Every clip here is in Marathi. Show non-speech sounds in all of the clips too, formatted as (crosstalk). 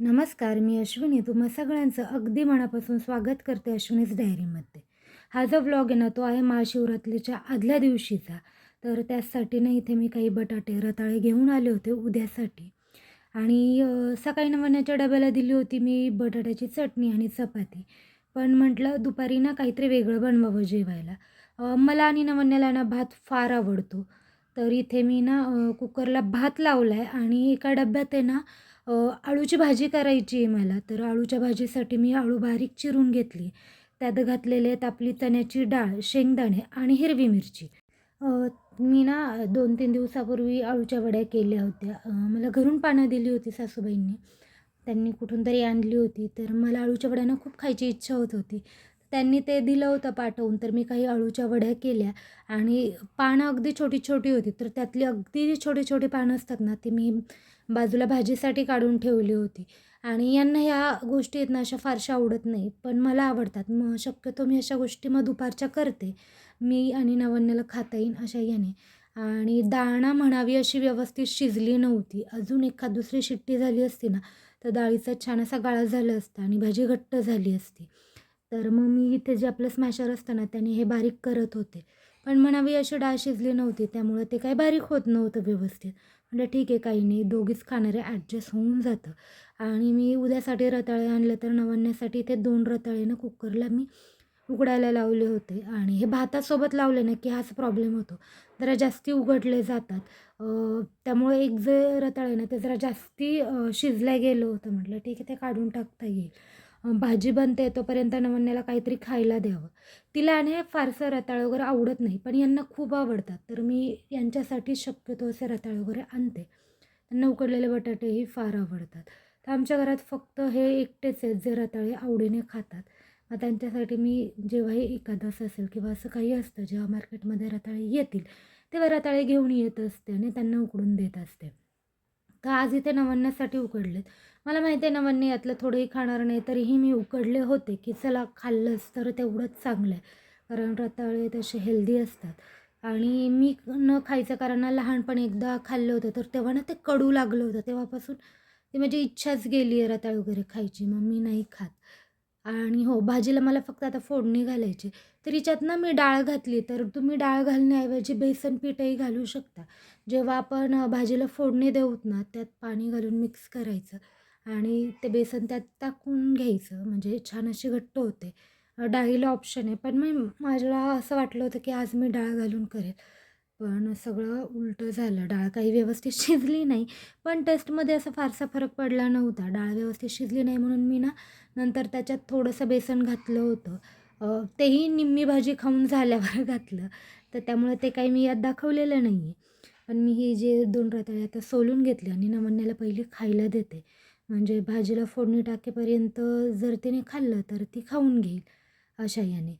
नमस्कार मी अश्विनी. तुम्हा सगळ्यांचं अगदी मनापासून स्वागत करते अश्विनीज डायरीमध्ये हा जो व्लॉग आहे ना तो आहे महाशिवरात्रीच्या आदल्या दिवशीचा. तर त्यासाठी ना इथे मी काही बटाटे रताळे घेऊन आले होते उद्यासाठी. आणि सकाळी नवण्याच्या डब्याला दिली होती मी बटाट्याची चटणी आणि चपाती. पण म्हटलं दुपारी ना काहीतरी वेगळं बनवावं जेवायला. मला आणि नवन्याला ना भात फार आवडतो. तर इथे मी ना कुकरला भात लावला आहे आणि एका डब्यात आहे ना आळूची भाजी करायची आहे मला. तर आळूच्या भाजीसाठी मी आळू बारीक चिरून घेतली. त्यात घातलेले आहेत आपली चण्याची डाळ शेंगदाणे आणि हिरवी मिरची. मी ना दोन तीन दिवसापूर्वी आळूच्या वड्या केल्या होत्या. मला घरून पानं दिली होती सासूबाईंनी. त्यांनी कुठून तरी आणली होती. तर मला आळूच्या वड्यांना खूप खायची इच्छा होत होती. त्यांनी ते दिलं होतं पाठवून तर मी काही अळूच्या वड्या केल्या आणि पानं अगदी छोटी छोटी होती. तर त्यातली अगदी छोटी छोटी पानं असतात ना ती मी बाजूला भाजीसाठी काढून ठेवली होती. आणि यांना ह्या गोष्टी आहेत ना अशा फारशा आवडत नाही पण मला आवडतात. मग शक्यतो मी अशा गोष्टी मग दुपारच्या करते. मी आणि नवन्याला खाता येईन अशा याने आणि दाणा म्हणावी अशी व्यवस्थित शिजली नव्हती. अजून एखाद दुसरी शिट्टी झाली असती ना तर डाळीचा छान असा गाळा झाला असता आणि भाजी घट्ट झाली असती. तर मग मी इथे जे आपलं स्मॅशर असतं ना त्याने हे बारीक करत होते. पण म्हणावी अशी डाळ शिजली नव्हती त्यामुळं ते काही बारीक होत नव्हतं व्यवस्थित. म्हणजे ठीक आहे काही नाही दोघीच खाणारे ॲडजस्ट होऊन जातं. आणि मी उद्यासाठी रताळे आणले तर नवण्यासाठी ते दोन रताळे ना कुकरला मी उकडायला लावले होते. आणि हे भातासोबत लावले ना की हाच प्रॉब्लेम होतो. जरा जास्ती उघडले जातात. त्यामुळे एक जे रताळे ना ते जरा जास्ती शिजल्या गेलं होतं. म्हटलं ठीक आहे ते काढून टाकता येईल. भाजी बनते तोपर्यंत नवण्याला काहीतरी खायला द्यावं. तिला आणि हे फारसं रताळ वगैरे आवडत नाही पण यांना खूप आवडतात. तर मी यांच्यासाठी शक्यतो असे रताळे वगैरे आणते. त्यांना उकडलेले बटाटेही फार आवडतात. तर आमच्या घरात फक्त हे एकटेच आहेत जे रताळे आवडीने खातात. मग त्यांच्यासाठी मी जेव्हाही एकादस असेल किंवा असं काही असतं जेव्हा मार्केटमध्ये रताळे येतील तेव्हा रताळे घेऊन येत असते आणि त्यांना उकडून देत असते. तर आज इथे नवन्यासाठी उकडलेत. मला माहिती आहे ना वन्नी यातलं थोडंही खाणार नाही तरीही मी उकडले होते की चला खाल्लंच तर तेवढंच चांगलं आहे. कारण रताळे तसे हेल्दी असतात. आणि मी न खायचं कारण लहानपणी एकदा खाल्लं होतं तर तेव्हा ना ते कडू लागलं होतं. तेव्हापासून ती माझी इच्छाच गेली आहे रताळे वगैरे खायची मग मी नाही खात. आणि हो भाजीला मला फक्त आता फोडणी घालायची तर हिच्यात ना मी डाळ घातली तर तुम्ही डाळ घालण्याऐवजी बेसन पीठही घालू शकता. जेव्हा आपण भाजीला फोडणी देऊत ना त्यात पाणी घालून मिक्स करायचं. आणि ते बेसन त्यात टाकून घ्यायचं. म्हणजे छान अशी घट्ट होते. डाळीला ऑप्शन आहे. पण मी मला असं वाटलं होतं की आज मी डाळ घालून करेल. पण सगळं उलटं झालं. डाळ काही व्यवस्थित शिजली नाही. पण टेस्टमध्ये असा फारसा फरक पडला नव्हता. डाळ व्यवस्थित शिजली नाही म्हणून मी ना नंतर त्याच्यात थोडंसं बेसन घातलं होतं. तेही निम्मी भाजी खाऊन झाल्यावर (laughs) घातलं. तर त्यामुळे ते काही मी यात दाखवलेलं नाही आहे पण मी ही जे दोन रताळे आता सोलून घेतले आणि नमन्याला पहिली खायला देते. म्हणजे भाजीला फोडणी टाकेपर्यंत जर तिने खाल्लं तर ती खाऊन घेईल अशा याने.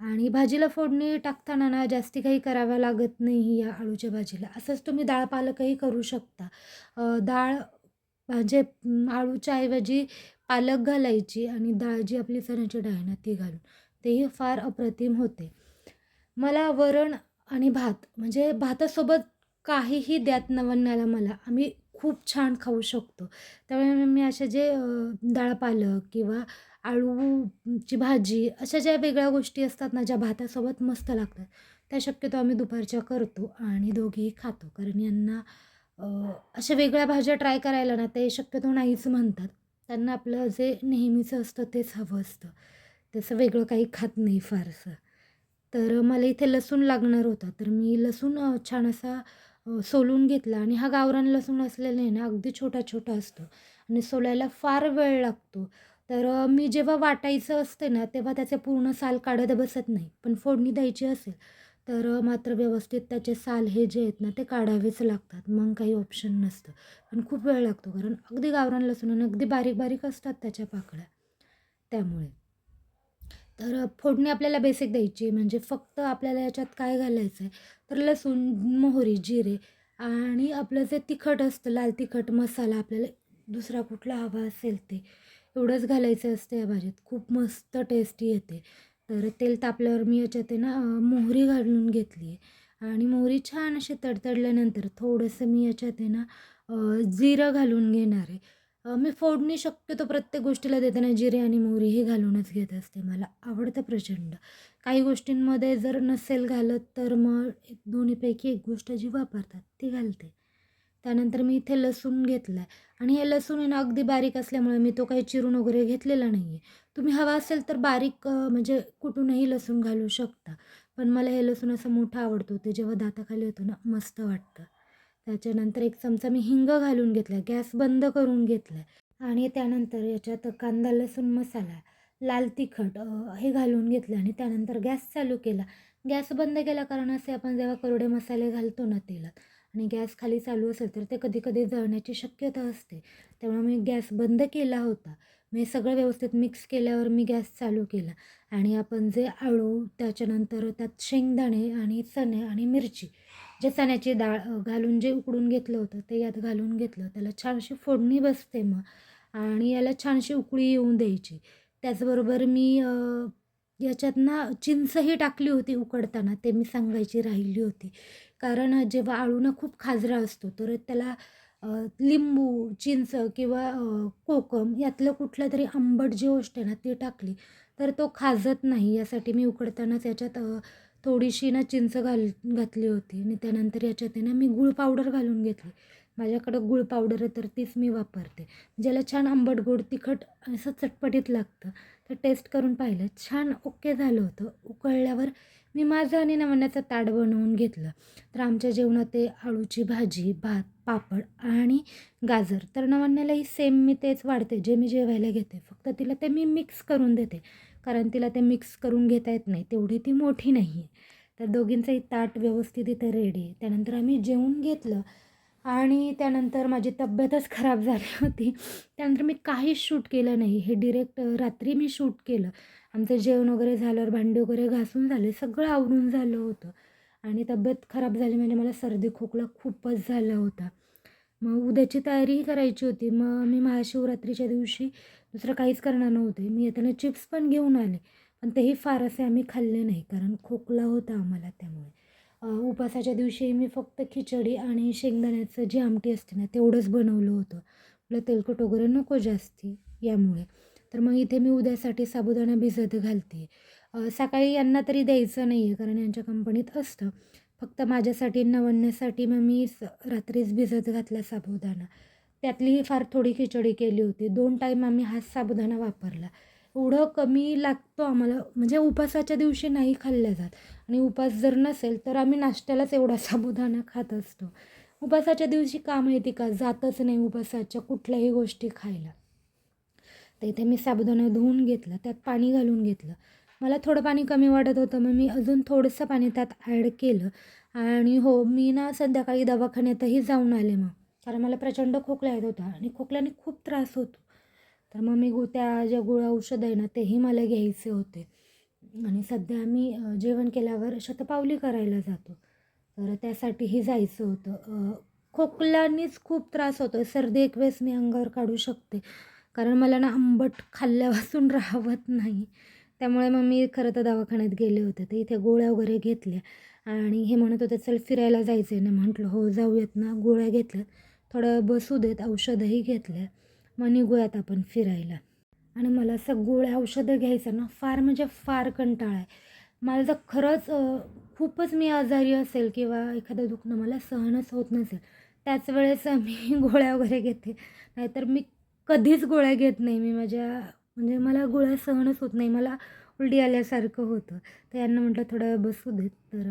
आणि भाजीला फोडणी टाकताना ना जास्ती काही करावं लागत नाही या आळूच्या भाजीला. असंच तुम्ही डाळ पालकही करू शकता. डाळ म्हणजे आळूच्या ऐवजी पालक घालायची आणि डाळ जी आपली चण्याची डाळ ना ती घालून. तेही फार अप्रतिम होते. मला वरण आणि भात म्हणजे भातासोबत काहीही द्यात नवन्याला मला. आम्ही खूप छान खाऊ शकतो. त्यामुळे मी असे जे डाळ पालक किंवा आळूची भाजी अशा ज्या वेगळ्या गोष्टी असतात ना ज्या भातासोबत मस्त लागतात त्या शक्यतो आम्ही दुपारच्या करतो आणि दोघेही खातो. कारण यांना अशा वेगळ्या भाज्या ट्राय करायला ना ते शक्यतो नाहीच म्हणतात. त्यांना आपलं जे नेहमीचं असतं तेच हवं असतं. तसं वेगळं काही खात नाही फारसं. तर मला इथे लसूण लागणार होता. तर मी लसूण छान असा सोलून घेतला. आणि हा गावरान लसूण असलेला आहे ना अगदी छोटा छोटा असतो. आणि सोलायला फार वेळ लागतो. तर मी जेव्हा वाटायचं असते ना तेव्हा त्याचे पूर्ण साल काढत बसत नाही. पण फोडणी द्यायची असेल तर मात्र व्यवस्थित त्याचे साल हे जे आहेत ना ते काढावेच लागतात. मग काही ऑप्शन नसतं. पण खूप वेळ लागतो कारण अगदी गावरान लसूण आणि अगदी बारीक बारीक असतात त्याच्या पाकळ्या. त्यामुळे. तर फोडणी आपल्याला बेसिक द्यायची म्हणजे फक्त आपल्याला याच्यात काय घालायचं आहे तर लसूण मोहरी जिरे आणि आपलं जे तिखट असतं लाल तिखट मसाला आपल्याला दुसरा कुठला हवा असेल ते एवढंच घालायचं असतं या भाजीत खूप मस्त टेस्टी येते. तर तेल तापल्यावर मी याच्यात ना मोहरी घालून घेतली आहे. आणि मोहरी छान अशी तडतडल्यानंतर थोडंसं मी याच्यात आहे ना जिरं घालून घेणार आहे. मी फोडणी शक्यतो प्रत्येक गोष्टीला देताना जिरे आणि मोहरी हे घालूनच घेत असते. मला आवडतं प्रचंड. काही गोष्टींमध्ये जर नसेल घालत तर मग एक दोन्हीपैकी एक गोष्ट जी वापरतात ती घालते. त्यानंतर मी इथे लसूण घेतला आहे आणि हे लसूण आहे ना अगदी बारीक असल्यामुळे मी तो काही चिरून वगैरे घेतलेला नाही आहे. तुम्ही हवा असेल तर बारीक म्हणजे कुठूनही लसूण घालू शकता. पण मला हे लसूण असं मोठं आवडतो. ते जेव्हा दाताखाली येतो ना मस्त वाटतं. त्याच्यानंतर एक चमचा मी हिंग घालून घेतला आहे. गॅस बंद करून घेतला आहे आणि त्यानंतर याच्यात कांदा लसूण मसाला, लाल तिखट हे घालून घेतलं आणि त्यानंतर गॅस चालू केला. गॅस बंद केला कारण असे आपण जेव्हा कोरडे मसाले घालतो ना तेलात आणि गॅस खाली चालू असेल तर ते कधी-कधी जळण्याची शक्यता असते. त्यामुळे मी गॅस बंद केला होता. मग हे सगळं व्यवस्थित मिक्स केल्यावर मी गॅस चालू केला आणि आपण जे आळू त्याच्यानंतर त्यात शेंगदाणे आणि चणे आणि मिरची, जे चण्याची डाळ घालून जे उकडून घेतलं होतं ते यात घालून घेतलं. त्याला छानशी फोडणी बसते मग आणि याला छानशी उकळी येऊन द्यायची. त्याचबरोबर मी याच्यात ना चिंचही टाकली होती उकडताना, ते मी सांगायची राहिली होती. कारण जेव्हा आळू ना खूप खाजरा असतो तर त्याला लिंबू, चिंच किंवा कोकम यातलं कुठलं तरी आंबट जी गोष्ट आहे ना ती टाकली तर तो खाजत नाही. यासाठी मी उकडतानाच याच्यात थोडीशी ना चिंच घाल घातली होती आणि त्यानंतर याच्यात आहे ना मी गूळ पावडर घालून घेतली. माझ्याकडं गूळ पावडर आहे तर तीच मी वापरते. ज्याला छान आंबट, गोड, तिखट असं चटपटीत लागतं. तर टेस्ट करून पाहिलं. छान ओके झालं होतं. उकळल्यावर मी माझं आणि नवण्याचं ताट बनवून घेतलं. तर आमच्या जेवणात ते अळूची भाजी, भात, पापड आणि गाजर. तर नवण्यालाही सेम मी तेच वाढते जे मी जेवायला घेते. फक्त तिला ते मी मिक्स करून देते. कारण तिला ते मिक्स करून घेता येत नाही. तेवढी ती मोठी नाही आहे. तर दोघींचंही ताट व्यवस्थित इथे रेडी आहे. त्यानंतर आम्ही जेवून घेतलं आणि त्यानंतर माझी तब्येतच खराब झाली होती. त्यानंतर मी काहीच शूट केलं नाही. हे डिरेक्ट रात्री मी शूट केलं. आमचं जेवण वगैरे झाल्यावर भांडी वगैरे घासून झाले. सगळं आवरून झालं होतं आणि तब्येत खराब झाली म्हणजे मला सर्दी खोकला खूपच झाला होता. मग उद्याची तयारीही करायची होती. मग मी महाशिवरात्रीच्या दिवशी दुसरं काहीच करणार नव्हते. मी येताना चिप्स पण घेऊन आले. पण तेही फारसे आम्ही खाल्ले नाही कारण खोकला होता आम्हाला त्यामुळे. उपासाच्या दिवशी मी फक्त खिचडी आणि शेंगदाण्याचं जी आमटी असते ना तेवढंच बनवलं होतं. मला तेलकट वगैरे नको जास्ती यामुळे. तर मग इथे मी उद्यासाठी साबुदाणा भिजत घालते. सकाळी यांना तरी द्यायचं नाही आहे कारण यांच्या कंपनीत असतं. फक्त माझ्यासाठी नवण्यासाठी मग मी स रात्रीच भिजत घातला साबुदाणा. त्यातलीही फार थोडी खिचडी केली होती. दोन टाईम आम्ही हाच साबुदाणा वापरला. एवढं कमी लागतो आम्हाला म्हणजे उपासाच्या दिवशी नाही खाल्ल्या जात आणि उपास जर नसेल तर आम्ही नाश्त्यालाच एवढा साबुदाणा खात असतो. उपासाच्या दिवशी का माहिती का जातच नाही उपासाच्या कुठल्याही गोष्टी खायला. तर इथे मी साबुदाणा धुवून घेतला. त्यात पाणी घालून घेतलं. मला थोडं पाणी कमी वाटत होतं मग मी अजून थोडंसं पाणी त्यात ॲड केलं आणि हो मी ना संध्याकाळी दवाखान्यातही जाऊन आले मग. कारण मला प्रचंड खोकला येत होता आणि खोकल्याने खूप त्रास होतो. तर मग मी त्या ज्या गोळ्या औषध आहे ना तेही मला घ्यायचे होते आणि सध्या मी जेवण केल्यावर शतपावली करायला जातो. तर त्यासाठीही जायचं होतं. खोकल्यानीच खोकल्यानेच खूप त्रास होतो सर्दी एक वेळेस मी अंगावर काढू शकते. कारण मला ना आंबट खाल्ल्यापासून (laughs) राहत नाही. त्यामुळे मग मी खरं तर दवाखान्यात गेले होते. तर इथे गोळ्या वगैरे घेतल्या आणि हे म्हणत होते, "चल फिरायला जायचं आहे ना." म्हटलं, "हो जाऊयात ना." गोळ्या घेतल्यात. थोडं बसू देत. औषधंही घेतल्या. मग निघूयात आपण फिरायला. आणि मला असं गोळ्या औषधं घ्यायचं ना फार म्हणजे फार कंटाळा आहे. मला जर खरंच खूपच मी आजारी असेल किंवा एखादं दुखणं मला सहनच होत नसेल, त्याच वेळेस मी (laughs) गोळ्या वगैरे घेते. नाहीतर मी कधीच गोळ्या घेत नाही. मी माझ्या म्हणजे मला गोळ्या सहनच होत नाही. मला उलटी आल्यासारखं होतं. तर यांना म्हटलं थोडा वेळ बसू देत. तर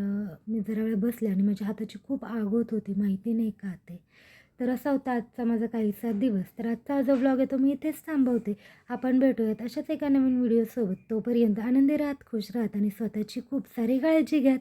मी जरा वेळ बसले आणि माझ्या हाताची खूप आग होत होती. माहिती नाही का ते. तर असा होता आजचा माझा काहीसा दिवस. तर आजचा जो ब्लॉग आहे तो मी इथेच थांबवते. आपण भेटूयात अशाच एका नवीन व्हिडिओसोबत. तोपर्यंत आनंदी राहत खुश राहत आणि स्वतःची खूप सारी काळजी घ्यात.